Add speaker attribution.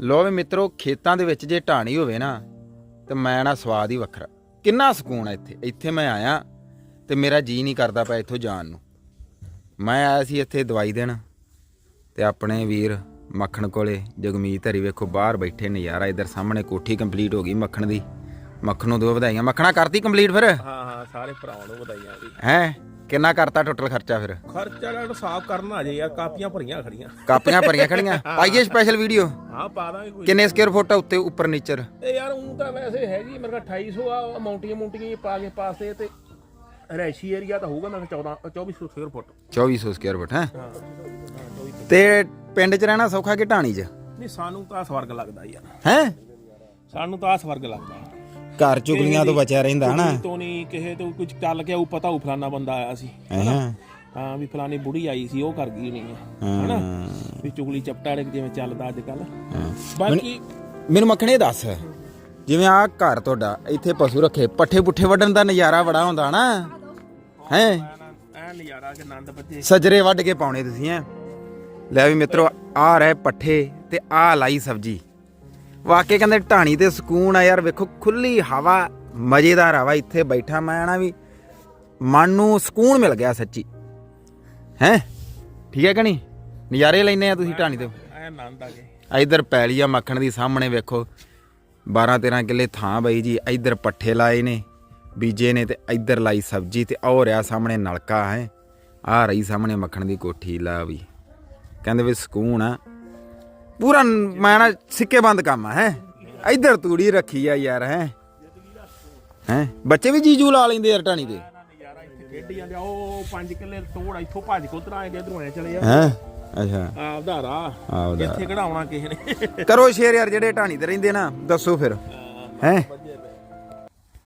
Speaker 1: ਲੋ ਵੀ ਮਿੱਤਰੋ ਖੇਤਾਂ ਦੇ ਵਿੱਚ ਜੇ ਢਾਣੀ ਹੋਵੇ ਨਾ ਤੇ ਮੈਂ ਨਾ ਸਵਾਦ ਹੀ ਵੱਖਰਾ। ਕਿੰਨਾ ਸਕੂਨ ਹੈ ਇੱਥੇ? ਇੱਥੇ ਮੈਂ ਆਇਆ ਤੇ ਮੇਰਾ ਜੀ ਨਹੀਂ ਕਰਦਾ ਪਿਆ ਇੱਥੋਂ ਜਾਣ ਨੂੰ। ਮੈਂ ਆਇਆ ਸੀ ਇੱਥੇ ਦਵਾਈ ਦੇਣ ਤੇ ਆਪਣੇ ਵੀਰ ਮੱਖਣ ਕੋਲੇ ਜਗਮੀਤ ਹਰੀ ਵੇਖੋ ਬਾਹਰ ਬੈਠੇ ਨਜ਼ਾਰਾ ਇਧਰ ਸਾਹਮਣੇ ਕੋਠੀ ਕੰਪਲੀਟ ਹੋ ਗਈ ਮੱਖਣ ਦੀ। ਮੱਖਣ ਨੂੰ ਦੋ ਵਧਾਈਆਂ। ਮੱਖਣਾ ਕਰਤੀ ਕੰਪਲੀਟ ਫਿਰ?
Speaker 2: ਹਾਂ ਹਾਂ ਸਾਰੇ ਭਰਾਵਾਂ ਨੂੰ ਵਧਾਈਆਂ
Speaker 1: ਹੈ? ਕਿੰਨਾ ਕਰਤਾ ਟੋਟਲ ਖਰਚਾ ਫਿਰ?
Speaker 2: ਖਰਚਾ ਜਿਹੜਾ ਸਾਫ਼ ਕਰਨਾ ਅਜੇ ਯਾਰ ਕਾਪੀਆਂ ਭਰੀਆਂ ਖੜੀਆਂ।
Speaker 1: ਕਾਪੀਆਂ ਭਰੀਆਂ ਖੜੀਆਂ? ਪਾਈਏ ਸਪੈਸ਼ਲ ਵੀਡੀਓ
Speaker 2: ਹਾਂ ਪਾ ਦਾਂਗੇ ਕੋਈ।
Speaker 1: ਕਿੰਨੇ ਸਕੁਅਰ ਫੁੱਟ ਆ ਉੱਤੇ ਉੱਪਰ ਨੀਚਰ?
Speaker 2: ਇਹ ਯਾਰ ਉਹ ਤਾਂ ਵੈਸੇ ਹੈਗੀ ਮੇਰੇ ਕੋਲ 2800 ਆ ਮੌਂਟੀਆਂ ਮੌਂਟੀਆਂ ਪਾ ਕੇ ਪਾਸੇ ਤੇ ਰੈਸ਼ੀ ਏਰੀਆ ਤਾਂ ਹੋਊਗਾ ਕੋਲ 14 2400 ਸਕੁਅਰ ਫੁੱਟ
Speaker 1: 2400 ਸਕੁਅਰ ਫੁੱਟ ਹੈ। ਤੇ ਪਿੰਡ 'ਚ ਰਹਿਣਾ ਸੌਖਾ ਕਿ ਢਾਣੀ 'ਚ?
Speaker 2: ਨਹੀਂ ਸਾਨੂੰ ਤਾਂ ਸਵਰਗ ਲੱਗਦਾ ਯਾਰ।
Speaker 1: ਹੈ?
Speaker 2: ਸਾਨੂੰ ਤਾਂ ਸਵਰਗ ਲੱਗਦਾ।
Speaker 1: ਘਰ ਚੁਗਲੀਆਂ ਤੋਂ ਬਚਿਆ ਰਹਿੰਦਾ ਹਨਾ?
Speaker 2: ਕਿਸੇ ਤੋਂ ਨਹੀਂ ਕਿਸੇ ਤੋਂ ਕੁਝ ਚੱਲ ਕੇ ਉਹ ਪਤਾ ਉਹ ਫਲਾਨਾ ਬੰਦਾ ਆਇਆ ਸੀ
Speaker 1: ਹਾਂ?
Speaker 2: ਹਾਂ ਵੀ ਫਲਾਨੀ ਬੁੜੀ ਆਈ ਸੀ ਉਹ ਕਰ ਗਈ ਨਹੀਂ ਹਨਾ? ਵੀ ਚੁਗਲੀ ਚਪਟਾੜੇ ਜਿਵੇਂ ਚੱਲਦਾ ਅੱਜ ਕੱਲ ਬਾਕੀ
Speaker 1: ਮੈਨੂੰ ਮੱਖਣੇ ਦੱਸ ਜਿਵੇਂ ਆ ਘਰ ਤੁਹਾਡਾ ਇੱਥੇ ਪਸ਼ੂ ਰੱਖੇ ਪੱਠੇ ਪੁੱਠੇ ਵੱਢਣ ਦਾ ਨਜ਼ਾਰਾ ਬੜਾ ਹੁੰਦਾ ਨਾ ਹੈ?
Speaker 2: ਐ ਨਜ਼ਾਰਾ ਕਿ ਆਨੰਦ ਬੱਜੇ
Speaker 1: ਸਜਰੇ ਵੱਢ ਕੇ ਪਾਉਣੇ ਤੁਸੀਂ ਐ ਲੈ ਵੀ ਮਿੱਤਰੋ ਆ ਰਹੇ ਪੱਠੇ ਤੇ ਆ ਲਾਈ ਸਬਜੀ। ਵਾਕੇ ਕਹਿੰਦੇ ਢਾਣੀ ਤੇ ਸਕੂਨ ਆ ਯਾਰ ਵੇਖੋ ਖੁੱਲੀ ਹਵਾ ਮਜ਼ੇਦਾਰ ਹਵਾ ਇੱਥੇ ਬੈਠਾ ਮੈਂ ਨਾ ਵੀ ਮਨ ਨੂੰ ਸਕੂਨ ਮਿਲ ਗਿਆ ਸੱਚੀ। ਹੈ? ਠੀਕ ਹੈ ਕਿ ਨਹੀਂ? ਨਜ਼ਾਰੇ ਲੈਨੇ ਆ ਤੁਸੀਂ ਢਾਣੀ ਤੇ।
Speaker 2: ਐ ਆਨੰਦ ਆ ਗਏ
Speaker 1: ਇਧਰ ਪੈਲੀਆ ਮੱਖਣ ਦੀ ਸਾਹਮਣੇ ਵੇਖੋ 12 13 ਕਿੱਲੇ ਥਾਂ ਬਈ ਜੀ ਇਧਰ ਪੱਠੇ ਲਾਏ ਨੇ ਬੀਜੇ ਨੇ ਤੇ ਇਧਰ ਲਾਈ ਸਬਜੀ ਤੇ ਉਹ ਰਿਹਾ ਸਾਹਮਣੇ ਨਲਕਾ ਹੈ। ਆ ਰਹੀ ਸਾਹਮਣੇ ਮੱਖਣ ਦੀ ਕੋਠੀ ਲਾ ਵੀ। ਕਹਿੰਦੇ ਵੀ ਸਕੂਨ ਆ। ਪੂਰਾ ਮੈਂ ਨਾ ਸਿੱਕੇ ਬੰਦ ਕੰਮ ਆ ਹੈ। ਇਧਰ ਤੂੜੀ ਰੱਖੀ ਆ ਯਾਰ ਹੈ। ਹੈ। ਬੱਚੇ ਵੀ ਜੀਜੂ ਲਾ ਲੈਂਦੇ ਯਾਰ ਢਾਣੀ ਦੇ।
Speaker 2: ਖੇਡੀ ਜਾਂਦੇ ਆ, ਉਹ 5 ਕਿੱਲੇ ਤੋੜ ਇੱਥੋਂ ਭੱਜ ਕੇ ਉਧਰ ਆਏ ਇਧਰੋਂ ਆਏ ਚਲੇ ਆ
Speaker 1: ਹੈ। ਅੱਛਾ।
Speaker 2: ਆਪਦਾ ਰਾਹ
Speaker 1: ਆਪਦਾ।
Speaker 2: ਇੱਥੇ ਕਢਾਉਣਾ ਕਿਸੇ ਨੇ।
Speaker 1: ਕਰੋ ਸ਼ੇਰ ਯਾਰ ਜਿਹੜੇ ਢਾਣੀ ਤੇ ਰਹਿੰਦੇ ਨਾ ਦੱਸੋ ਫਿਰ। ਹੈ।